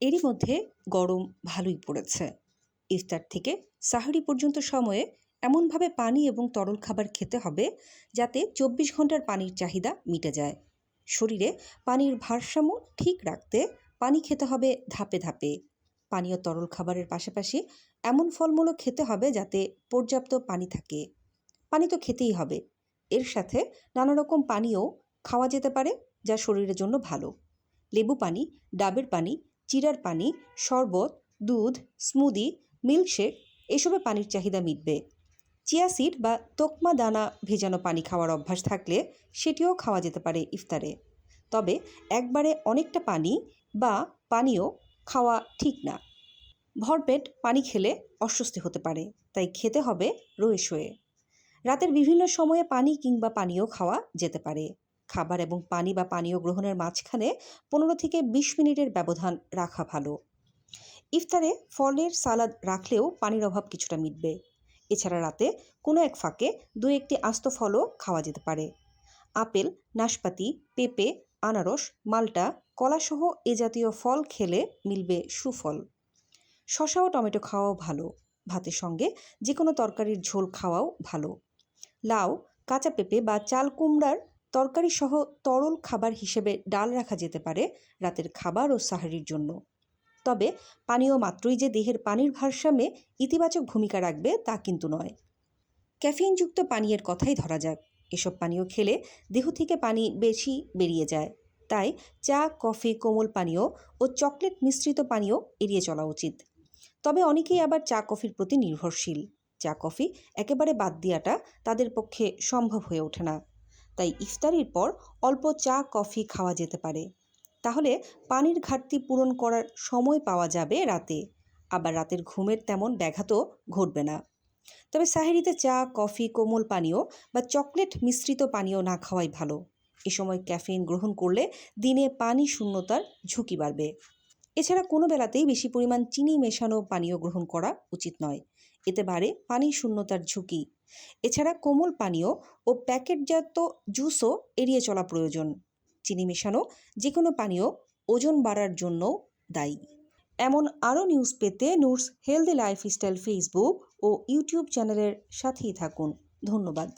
এরই মধ্যে গরম ভালোই পড়েছে। ইফতার থেকে সাহারি পর্যন্ত সময়ে এমনভাবে পানি এবং তরল খাবার খেতে হবে যাতে চব্বিশ ঘণ্টার পানির চাহিদা মিটে যায়। শরীরে পানির ভারসাম্য ঠিক রাখতে পানি খেতে হবে ধাপে ধাপে। পানীয় তরল খাবারের পাশাপাশি এমন ফলমূলও খেতে হবে যাতে পর্যাপ্ত পানি থাকে। পানি তো খেতেই হবে। এর সাথে নানা রকম পানীয় খাওয়া যেতে পারে যা শরীরের জন্য ভালো। লেবু পানি, ডাবের পানি চিরার পানি, শরবত, দুধ, স্মুদি, মিল্কশেক এসবে পানির চাহিদা মিটবে। চিয়া সিড বা তোকমা দানা ভেজানো পানি খাওয়ার অভ্যাস থাকলে সেটিও খাওয়া যেতে পারে ইফতারে। তবে একবারে অনেকটা পানি বা পানীয় খাওয়া ঠিক না। ভরপেট পানি খেলে অস্বস্তি হতে পারে, তাই খেতে হবে রয়ে শোয়ে রাতের বিভিন্ন সময়ে পানি কিংবা পানীয় খাওয়া যেতে পারে। খাবার এবং পানি বা পানীয় গ্রহণের মাঝখানে পনেরো থেকে বিশ মিনিটের ব্যবধান রাখা ভালো। ইফতারে ফলের সালাদ রাখলেও পানির অভাব কিছুটা মিটবে। এছাড়া রাতে কোনো এক ফাঁকে দু একটি আস্ত ফলও খাওয়া যেতে পারে। আপেল, নাশপাতি, পেঁপে, আনারস, মাল্টা, কলাসহ এ জাতীয় ফল খেলে মিলবে সুফল। শশা ও টমেটো খাওয়াও ভালো। ভাতের সঙ্গে যে কোনো তরকারির ঝোল খাওয়াও ভালো। লাউ, কাঁচা পেঁপে বা চাল কুমড়ার তরকারি সহ তরল খাবার হিসেবে ডাল রাখা যেতে পারে রাতের খাবার ও সাহারির জন্য। তবে পানীয় মাত্রই যে দেহের পানির ভারসাম্যে ইতিবাচক ভূমিকা রাখবে তা কিন্তু নয়। ক্যাফেইনযুক্ত পানীয়ের কথাই ধরা যাক। এসব পানীয় খেলে দেহ থেকে পানি বেশি বেরিয়ে যায়। তাই চা, কফি, কোমল পানীয় ও চকলেট মিশ্রিত পানীয় এড়িয়ে চলা উচিত। তবে অনেকেই আবার চা, কফির প্রতি নির্ভরশীল। চা, কফি একেবারে বাদ দেওয়াটা তাদের পক্ষে সম্ভব হয়ে ওঠে না। তাই ইফতারির পর অল্প চা, কফি খাওয়া যেতে পারে। তাহলে পানির ঘাটতি পূরণ করার সময় পাওয়া যাবে রাতে। আবার রাতের ঘুমের তেমন ব্যাঘাতও ঘটবে না। তবে সাহেরিতে চা, কফি, কোমল পানীয় বা চকলেট মিশ্রিত পানীয় না খাওয়াই ভালো। এ সময় ক্যাফেইন গ্রহণ করলে দিনে পানি শূন্যতার ঝুঁকি বাড়বে। এছাড়া কোনো বেলাতেই বেশি পরিমাণ চিনি মেশানো পানীয় গ্রহণ করা উচিত নয়। এতে বাড়ে পানি শূন্যতার ঝুঁকি। এছাড়া কোমল পানীয় ও প্যাকেটজাত জুসও এড়িয়ে চলা প্রয়োজন। চিনি মেশানো যে কোনো পানীয় ওজন বাড়ার জন্য দায়ী। এমন আরও নিউজ পেতে নুরস হেলদি লাইফস্টাইল ফেসবুক ও ইউটিউব চ্যানেলের সাথেই থাকুন। ধন্যবাদ।